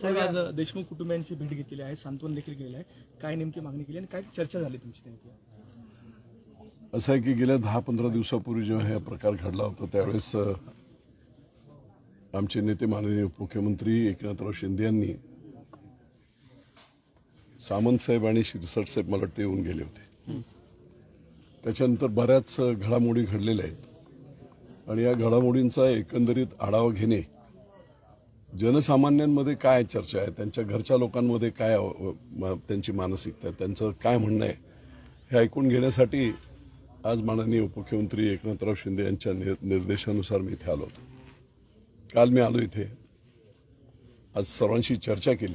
साहेब आज देशमुख कुटुंबियांची भेट घेतलेली आहे सांत्वन देखील केलेलं आहे. काय नेमकी मागणी केली आणि काय चर्चा झाली तुमची नेमकी? असं आहे की गेल्या दहा पंधरा दिवसापूर्वी जेव्हा हा प्रकार घडला होता त्यावेळेस आमचे नेते माननीय उपमुख्यमंत्री एकनाथराव शिंदे यांनी सामंत साहेब आणि शिरसाट साहेब मला वाटते येऊन गेले होते. त्याच्यानंतर बऱ्याच घडामोडी घडलेल्या आहेत. आणि या घडामोडींचा एकंदरीत आढावा घेणे जनसामान्यांमध्ये काय चर्चा आहे? त्यांच्या घरच्या लोकांमध्ये काय त्यांची मानसिकता आहे? त्यांचं काय म्हणणं आहे? हे ऐकून घेण्यासाठी आज माननीय उपमुख्यमंत्री एकनाथराव शिंदे यांच्या निर्देशानुसार मी इथे आलो होतो. काल मी आलो इथे. आज सर्वांशी चर्चा केली.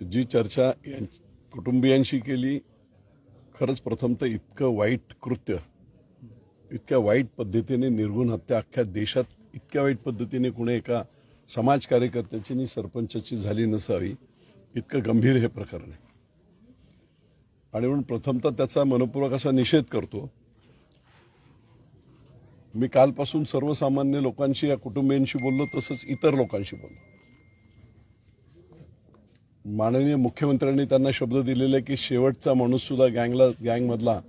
जी चर्चा कुटुंबियांशी केली खरंच प्रथमतः इतकं वाईट कृत्य इतक्या वाईट पद्धतीने निर्गुण हत्या अख्ख्या देशात इतक्या वाईट पद्धतीने कुणी एका समाज कार्यकर्त्याची आणि सरपंचाची झाली नसावी इतकं गंभीर हे प्रकरण आहे. आणि म्हणून प्रथमतः त्याचा मनपूर्वक असा निषेध करतो. मी कालपासून सर्वसामान्य लोकांशी या कुटुंबियांशी बोललो तसंच इतर लोकांशी बोललो. माननीय मुख्यमंत्र्यांनी त्यांना शब्द दिलेला की शेवटचा माणूस सुद्धा गँगला गँगमधला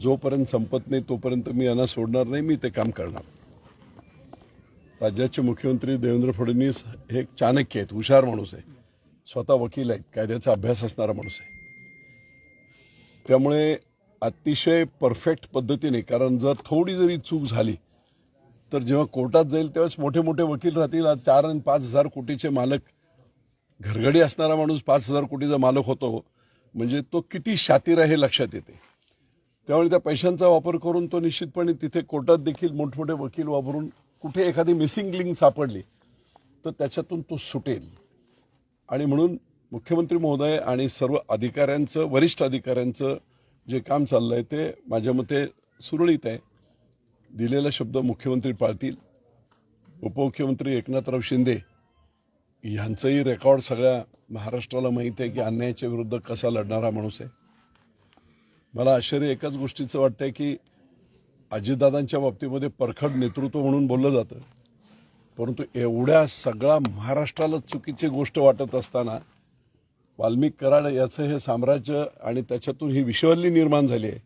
जोपर्यंत संपत नाही तोपर्यंत मी यांना सोडणार नाही मी ते काम करणार. राज्याचे मुख्यमंत्री देवेंद्र फडणवीस हे एक चाणक्य आहेत हुशार माणूस आहे. स्वतः वकील आहेत कायद्याचा अभ्यास असणारा माणूस आहे. त्यामुळे अतिशय परफेक्ट पद्धतीने कारण जर थोडी जरी चूक झाली तर जेव्हा कोर्टात जाईल तेव्हाच मोठे मोठे वकील राहतील. आज चार आणि पाच हजार कोटीचे मालक घरगडी असणारा माणूस पाच हजार कोटीचा मालक होतो. म्हणजे तो किती शातीर आहे हे लक्षात येते. त्यामुळे त्या पैशांचा वापर करून तो निश्चितपणे तिथे कोर्टात देखील मोठमोठे वकील वापरून कुठे एखादी मिसिंग लिंक सापडली तर त्याच्यातून तो सुटेल. आणि म्हणून मुख्यमंत्री महोदय आणि सर्व अधिकाऱ्यांचं वरिष्ठ अधिकाऱ्यांचं जे काम चाललंय ते माझ्या मते सुरळीत आहे. दिलेला शब्द मुख्यमंत्री पाळतील. उपमुख्यमंत्री एकनाथराव शिंदे यांचंही रेकॉर्ड सगळ्या महाराष्ट्राला माहीत आहे की अन्यायाच्या विरुद्ध कसा लढणारा माणूस आहे. मला आश्चर्य एकाच गोष्टीचं वाटतंय की अजितदादांच्या बाबतीमध्ये परखड नेतृत्व म्हणून बोललं जातं. परंतु एवढ्या सगळ्या महाराष्ट्राला चुकीची गोष्ट वाटत असताना वाल्मिक कराड याचं हे साम्राज्य आणि त्याच्यातून ही विश्ववल्ली निर्माण झाली आहे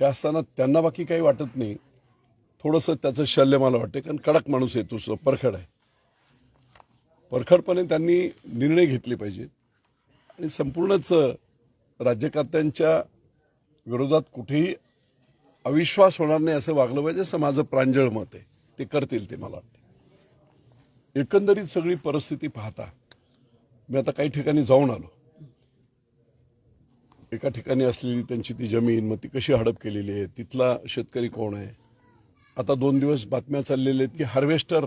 हे असताना त्यांना बाकी काही वाटत नाही. थोडंसं त्याचं शल्य मला वाटते कारण कडक माणूस आहे तुझं परखड आहे. परखडपणे त्यांनी निर्णय घेतले पाहिजेत आणि संपूर्णच राज्यकर्त्यांच्या विरोधात कुठेही अविश्वास होणार नाही असं वागलं पाहिजे. असं माझं प्रांजळ मत आहे. ते करतील ते मला वाटते. एकंदरीत सगळी परिस्थिती पाहता मी आता काही ठिकाणी जाऊन आलो. एका ठिकाणी असलेली त्यांची ती जमीन मग ती कशी हडप केलेली आहे तिथला शेतकरी कोण आहे? आता दोन दिवस बातम्या चाललेल्या आहेत की हार्वेस्टर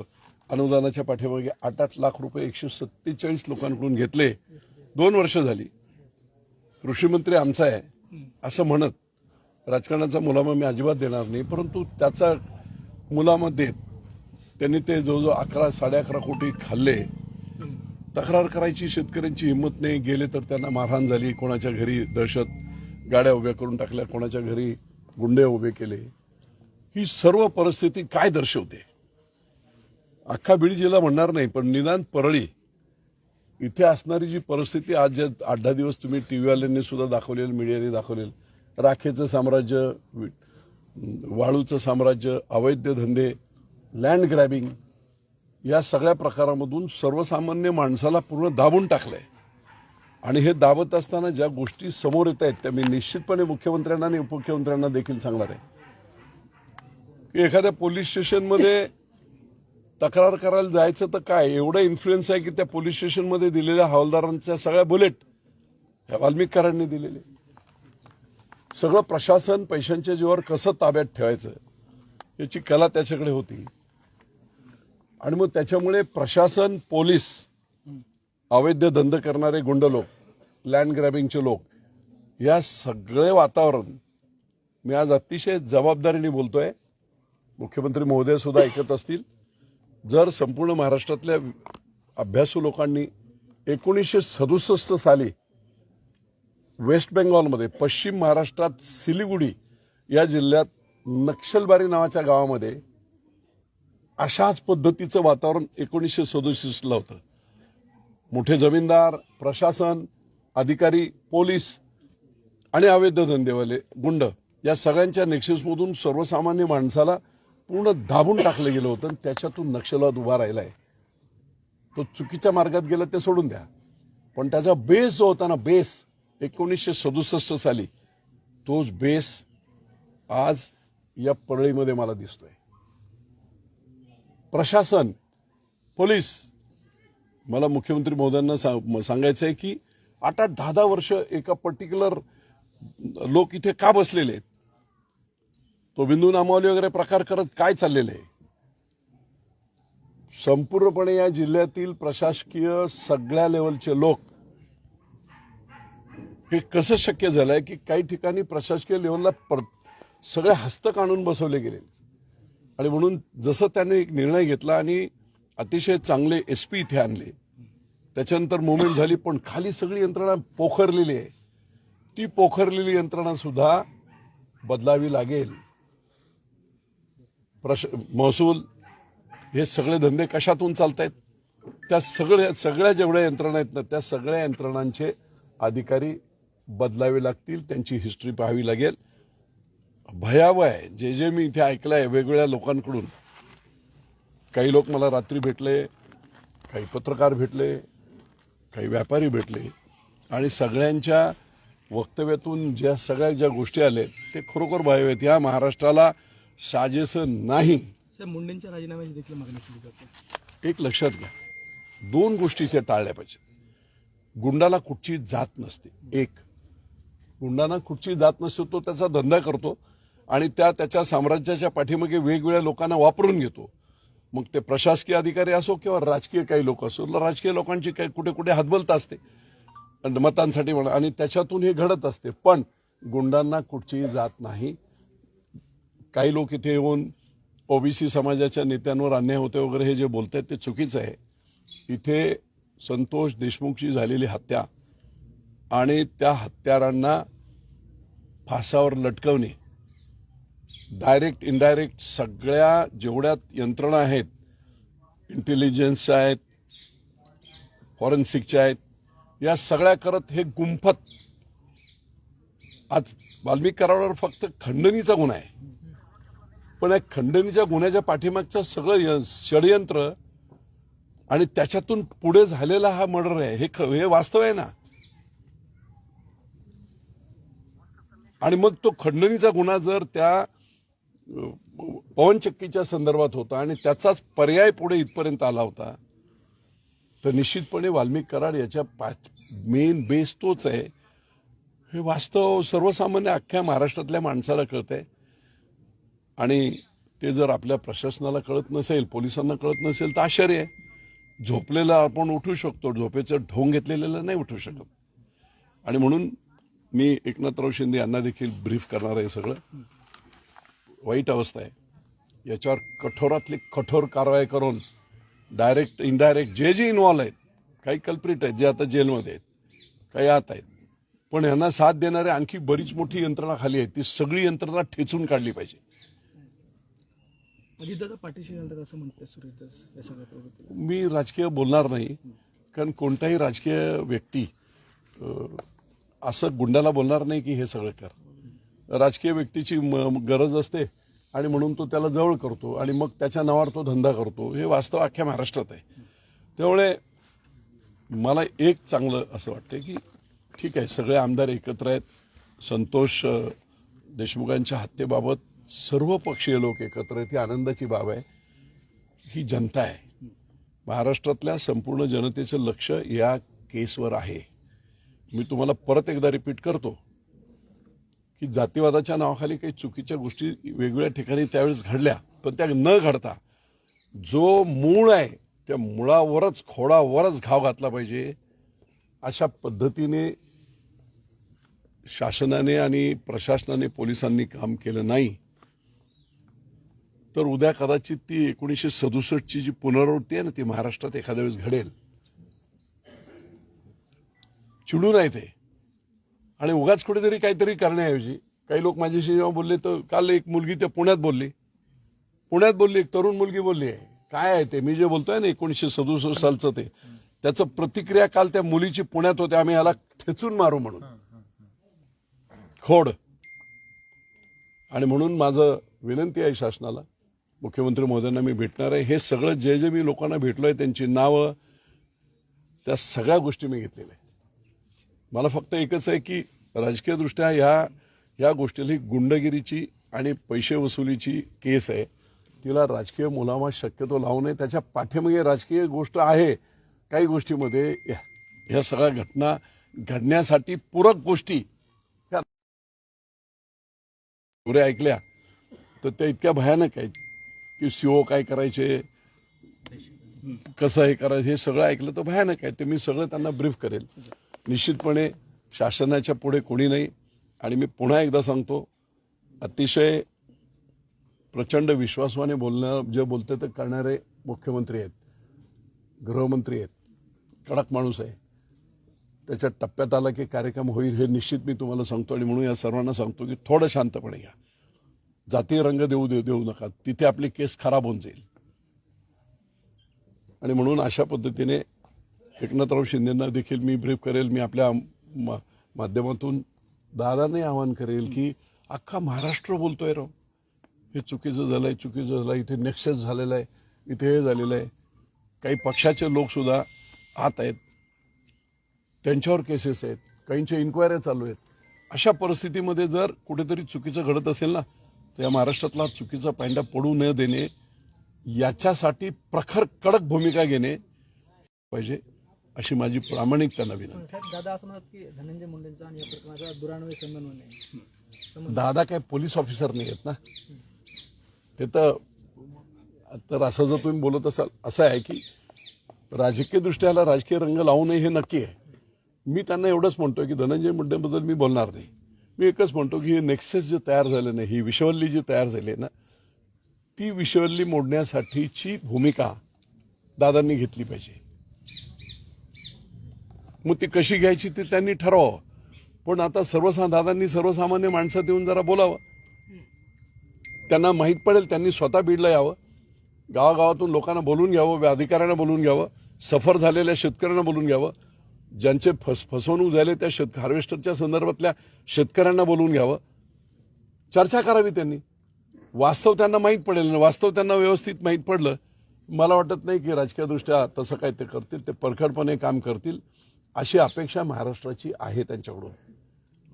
अनुदानाच्या पाठीमागे आठ आठ लाख रुपये एकशे सत्तेचाळीस लोकांकडून घेतले. दोन वर्ष झाली. कृषी मंत्री आमचा आहे. असं म्हणत राजकारणाचा मुलामा मी अजिबात देणार नाही परंतु त्याचा मुलामा देत त्यांनी ते जवळजवळ अकरा साडे अकरा कोटी खाल्ले. तक्रार करायची शेतकऱ्यांची हिंमत नाही गेले तर त्यांना मारहाण झाली कोणाच्या घरी दहशत गाड्या उभ्या करून टाकल्या कोणाच्या घरी गुंडे उभे केले. ही सर्व परिस्थिती काय दर्शवते? अख्खा बीड जिल्हा म्हणणार नाही पण निदान परळी. इथे असणारी जी परिस्थिती आज ज्या आठ दहा दिवस तुम्ही टी व्हीवाल्यांनी सुद्धा दाखवलेलं मीडियाने दाखवलेलं राखेचं साम्राज्य वाळूचं साम्राज्य अवैध धंदे लँड ग्रॅबिंग या सगळ्या प्रकारामधून सर्वसामान्य माणसाला पूर्ण दाबून टाकलंय. आणि हे दाबत असताना ज्या गोष्टी समोर येत आहेत त्या मी निश्चितपणे मुख्यमंत्र्यांना आणि उपमुख्यमंत्र्यांना देखील सांगणार आहे. की एखाद्या पोलीस स्टेशनमध्ये तक्रार करायला जायचं तर काय? एवढं इन्फ्लुएन्स आहे की त्या पोलीस स्टेशनमध्ये दिलेल्या हवालदारांच्या सगळ्या बुलेट ह्या वाल्मिकरांनी दिलेले. सगळं प्रशासन पैशांच्या जीवावर कसं ताब्यात ठेवायचं याची कला त्याच्याकडे होती. आणि मग त्याच्यामुळे प्रशासन पोलीस अवैध धंद करणारे गुंड लोक लँड ग्रॅबिंगचे लोक या सगळे वातावरण मी आज अतिशय जबाबदारीने बोलतोय. मुख्यमंत्री महोदय सुद्धा ऐकत असतील. जर संपूर्ण महाराष्ट्रातल्या अभ्यासू लोकांनी एकोणीसशे सदुसष्ट साली वेस्ट बेंगॉलमध्ये पश्चिम महाराष्ट्रात सिलिगुडी या जिल्ह्यात नक्षलबारी नावाच्या गावामध्ये अशाच पद्धतीचं वातावरण एकोणीसशे सदुसष्टला होतं. मोठे जमीनदार प्रशासन अधिकारी पोलीस आणि अवैध धंदेवाले गुंड या सगळ्यांच्या नेक्सेसमधून सर्वसामान्य माणसाला पूर्ण दाबून टाकलं गेलं होतं आणि त्याच्यातून नक्षलवाद उभा राहिला आहे तो चुकीच्या मार्गात गेला ते सोडून द्या. पण त्याचा बेस जो होता ना बेस एकोणीसशे सदुसष्ट साली तोच बेस आज या परळीमध्ये मला दिसतोय. प्रशासन पोलीस मला मुख्यमंत्री महोदयांना सांग- सांगायचं आहे की आठ आठ दहा दहा वर्ष एका पर्टिक्युलर लोक इथे का बसलेले आहेत? तो बिंदू नामावली वगैरे प्रकार करत काय चाललेले आहे? संपूर्णपणे या जिल्ह्यातील प्रशासकीय सगळ्या लेवलचे लोक हे कसं शक्य झालं आहे की काही ठिकाणी प्रशासकीय लेवलला पर- सगळे हस्तक आणून बसवले गेले. आणि म्हणून जसं त्याने एक निर्णय घेतला आणि अतिशय चांगले एस पी इथे आणले त्याच्यानंतर मुवमेंट झाली पण खाली सगळी यंत्रणा पोखरलेली आहे. ती पोखरलेली यंत्रणासुद्धा बदलावी लागेल. प्रश महसूल हे सगळे धंदे कशातून चालत आहेत त्या सगळ्या सगळ्या जेवढ्या यंत्रणा आहेत ना त्या सगळ्या यंत्रणांचे अधिकारी बदलावे लागतील त्यांची हिस्ट्री पाहावी लागेल. भयावह आहे. जे जे मी इथे ऐकलं आहे वेगवेगळ्या लोकांकडून काही लोक मला रात्री भेटले काही पत्रकार भेटले काही व्यापारी भेटले आणि सगळ्यांच्या वक्तव्यातून ज्या सगळ्या ज्या गोष्टी आल्या ते खरोखर भयावह आहेत. या महाराष्ट्राला साजेसं नाही. मुंडेंच्या राजीनाम्याची देखील मागणी केली जाते. एक लक्षात घ्या. दोन गोष्टी इथे टाळल्या पाहिजेत. गुंडाला कुठची जात नसते. एक गुंडांना कुठची जात नसतो तो त्याचा धंदा करतो आणि त्या त्याच्या साम्राज्याच्या पाठीमागे वेगवेगळ्या लोकांना वापरून घेतो. मग ते प्रशासकीय अधिकारी असो किंवा राजकीय काही लोक असो राजकीय लोकांची काही कुठे कुठे हातबलता असते. मतांसाठी म्हणा आणि त्याच्यातून हे घडत असते. पण गुंडांना कुठचीही जात नाही. काही लोक इथे येऊन ओबीसी समाजाच्या नेत्यांवर अन्याय होते वगैरे हे जे बोलत आहेत ते चुकीचं आहे. इथे संतोष देशमुखची झालेली हत्या आणि त्या हत्यारांना फासावर लटकवणे. डायरेक्ट इनडायरेक्ट सगळ्या जेवढ्या यंत्रणा आहेत इंटेलिजन्सच्या आहेत फॉरेन्सिकच्या आहेत या सगळ्या करत हे गुंफत. आज वाल्मिक करारावर फक्त खंडणीचा गुन्हा आहे. पण या खंडणीच्या गुन्ह्याच्या पाठीमागचं सगळं षडयंत्र आणि त्याच्यातून पुढे झालेला हा मर्डर आहे. हे ख- हे वास्तव आहे ना? आणि मग तो खंडणीचा गुन्हा जर त्या पवनचक्कीच्या संदर्भात होता आणि त्याचाच पर्याय पुढे इथपर्यंत आला होता तर निश्चितपणे वाल्मिक कराड याच्या मेन बेस तोच आहे. हे वास्तव सर्वसामान्य अख्ख्या महाराष्ट्रातल्या माणसाला कळतंय. आणि ते जर आपल्या प्रशासनाला कळत नसेल पोलिसांना कळत नसेल तर आश्चर्य आहे. झोपलेला आपण उठू शकतो झोपेचं ढोंग घेतलेलं नाही उठू शकत. आणि म्हणून मी एकनाथराव शिंदे यांना देखील ब्रीफ करणार आहे सगळं. वाईट अवस्था आहे. याच्यावर कठोरातली कठोर कारवाई करून डायरेक्ट इनडायरेक्ट जे जे इन्व्हॉल्व आहेत काही कल्प्रिट आहेत जे आता जेलमध्ये आहेत काही आत आहेत पण यांना साथ देणारे आणखी बरीच मोठी यंत्रणा खाली आहे ती सगळी यंत्रणा ठेचून काढली पाहिजे. मी राजकीय बोलणार नाही कारण कोणताही राजकीय व्यक्ती असं गुंडाला बोलणार नाही की हे सगळं कर. राजकीय व्यक्तीची म- गरज असते आणि म्हणून तो त्याला जवळ करतो आणि मग त्याच्या नावावर तो धंदा करतो. हे वास्तव अख्ख्या महाराष्ट्रात आहे. त्यामुळे मला एक चांगलं असं वाटतं की ठीक आहे सगळे आमदार एकत्र आहेत. संतोष देशमुखांच्या हत्येबाबत सर्व पक्षीय लोक एकत्र आहेत. ही आनंदाची बाब आहे. ही जनता आहे. महाराष्ट्रातल्या संपूर्ण जनतेचं लक्ष या केसवर आहे. मी तुम्हाला परत एकदा रिपीट करतो की जातीवादाच्या नावाखाली काही चुकीच्या गोष्टी वेगवेगळ्या ठिकाणी त्यावेळेस घडल्या पण त्या न घडता जो मूळ आहे त्या मुळावरच खोडावरच घाव घातला पाहिजे अशा पद्धतीने शासनाने आणि प्रशासनाने पोलिसांनी काम केलं नाही. तर उद्या कदाचित ती एकोणीसशे सदुसष्टची जी पुनरावृत्ती आहे ना ती महाराष्ट्रात एखाद्या वेळेस घडेल. चिडू नाही ते. आणि उगाच कुठेतरी काहीतरी करण्याऐवजी काही लोक माझ्याशी जेव्हा बोलले तर काल एक मुलगी त्या पुण्यात बोलली. पुण्यात बोलली एक तरुण मुलगी बोलली आहे काय आहे ते? मी जे बोलतोय ना एकोणीसशे सदुसष्ट सालचं ते. त्याचं प्रतिक्रिया काल त्या मुलीची पुण्यात होते आम्ही याला ठेचून मारू म्हणून. खोड. आणि म्हणून माझं विनंती आहे शासनाला मुख्यमंत्री महोदयांना मी भेटणार आहे. हे सगळं जे जे मी लोकांना भेटलोय त्यांची नावं त्या सगळ्या गोष्टी मी घेतलेल्या आहेत. मला फक्त एकच आहे की राजकीयदृष्ट्या ह्या या गोष्टीला ही गुंडगिरीची आणि पैसे वसुलीची केस आहे. तिला राजकीय मुलामा शक्यतो लावू नये. त्याच्या पाठीमागे राजकीय गोष्ट आहे काही गोष्टीमध्ये. या- ह्या सगळ्या घटना घडण्यासाठी पूरक गोष्टी ह्या पुरे ऐकल्या. तर त्या इतक्या भयानक आहेत की सीओ काय करायचे कसं हे करायचं हे सगळं ऐकलं तर भयानक आहे. ते मी सगळं त्यांना ब्रीफ करेल. निश्चितपणे शासनाच्या पुढे कोणी नाही. आणि मी पुन्हा एकदा सांगतो अतिशय प्रचंड विश्वासाने बोलणं जे बोलते ते करणारे मुख्यमंत्री आहेत गृहमंत्री आहेत कडक माणूस आहे. त्याच्या टप्प्यात आला की कार्यक्रम होईल हे निश्चित मी तुम्हाला सांगतो आणि म्हणून या सर्वांना सांगतो की थोडं शांतपणे घ्या जातीय रंग देऊ देऊ देऊ नका. तिथे आपली केस खराब होऊन जाईल. आणि म्हणून अशा पद्धतीने एकनाथराव शिंदेंना देखील मी ब्रीफ करेल. मी आपल्या मा- माध्यमातून दादाने आवाहन करेल की अख्खा महाराष्ट्र बोलतोय राव. हे चुकीचं झालंय चुकीचं झालंय इथे नेक्सेस झालेलं आहे इथे हे झालेलं आहे. काही पक्षाचे लोक सुद्धा आत आहेत. त्यांच्यावर केसेस आहेत. काहींच्या इन्क्वायऱ्या चालू आहेत. अशा परिस्थितीमध्ये जर कुठेतरी चुकीचं घडत असेल ना तर या महाराष्ट्रातला चुकीचा पांडा पडू न देणे याच्यासाठी प्रखर कडक भूमिका घेणे पाहिजे. अशी माझी प्रामाणिक त्यांना विनंती दादा असं म्हणतात की धनंजय मुंडेंचा आणि या प्रकरणाचा संबंध नाही. दादा काय पोलीस ऑफिसर नाही आहेत ना? ते तर तर असं जर तुम्ही बोलत असाल असं आहे की राजकीय दृष्ट्याला राजकीय रंग लावू नये हे नक्की आहे. मी त्यांना एवढंच म्हणतो की धनंजय मुंडेबद्दल मी बोलणार नाही. मी एकच म्हणतो की हे नेक्सेस जे तयार झालं नाही ही विषवल्ली जी तयार झाली आहे ना ती विषवल्ली मोडण्यासाठीची भूमिका दादांनी घेतली पाहिजे. मग ती कशी घ्यायची ते त्यांनी ठरवावं. पण आता सर्वसा दादांनी सर्वसामान्य माणसात येऊन जरा बोलावं. त्यांना माहीत पडेल त्यांनी स्वतः बीडला यावं. गावागावातून लोकांना बोलून घ्यावं अधिकाऱ्यांना बोलून घ्यावं. सफर झालेल्या शेतकऱ्यांना बोलून घ्यावं. ज्यांचे फस फसवणूक झाले त्या शेत हार्वेस्टरच्या संदर्भातल्या शेतकऱ्यांना बोलून घ्यावं. चर्चा करावी त्यांनी. वास्तव त्यांना माहीत पडेल वास्तव त्यांना व्यवस्थित माहीत पडलं. मला वाटत नाही की राजकीयदृष्ट्या तसं काय ते करतील. ते परखडपणे काम करतील. अशी अपेक्षा महाराष्ट्राची आहे त्यांच्याकडून.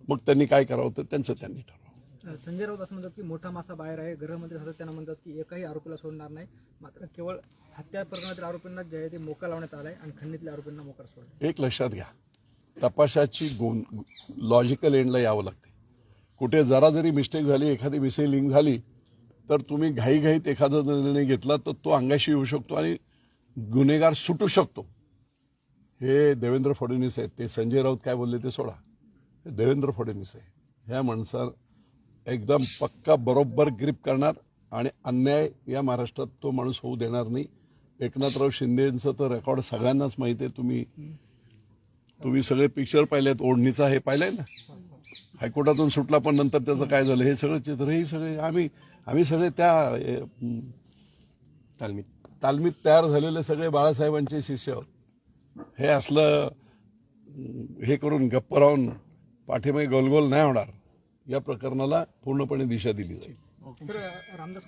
मग त्यांनी काय करावं तर त्यांचं त्यांनी ठरवावं. संजय राऊत असं म्हणतात की मोठा मासा बाहेर आहे. गृहमंत्री सातत्यानं म्हणतात की एकाही आरोपीला सोडणार नाही. मात्र केवळ हत्या प्रकरणातील आरोपींना जे आहे ते मोका लावण्यात आलाय आणि खंडीतल्या आरोपींना मोकार सोडला. एक लक्षात घ्या. तपासाची गुण लॉजिकल एंडला यावं लागते. कुठे जरा जरी मिस्टेक झाली एखादी विषय लिंक झाली तर तुम्ही घाईघाईत एखादा निर्णय घेतला तर तो अंगाशी येऊ शकतो आणि गुन्हेगार सुटू शकतो. हे देवेंद्र फडणवीस आहेत. ते संजय राऊत काय बोलले ते सोडा. हे देवेंद्र फडणवीस आहे. ह्या माणसाला एकदम पक्का बरोबर ग्रीप करणार आणि अन्याय या महाराष्ट्रात तो माणूस होऊ देणार नाही. एकनाथराव शिंदेचं तर रेकॉर्ड सगळ्यांनाच माहिती आहे. तुम्ही तुम्ही सगळे पिक्चर पाहिलेत. ओढणीचा हे पाहिलंय ना? हायकोर्टातून सुटला पण नंतर त्याचं काय झालं? हे सगळं चित्र हे सगळे आम्ही आम्ही सगळे त्या तालमीत. तालमीत तयार झालेले सगळे बाळासाहेबांचे शिष्य आहोत. हे असलं हे करून गप्प राहून पाठीमागे गोलगोल नाही होणार. या प्रकरणाला पूर्णपणे दिशा दिली जाईल. रामदास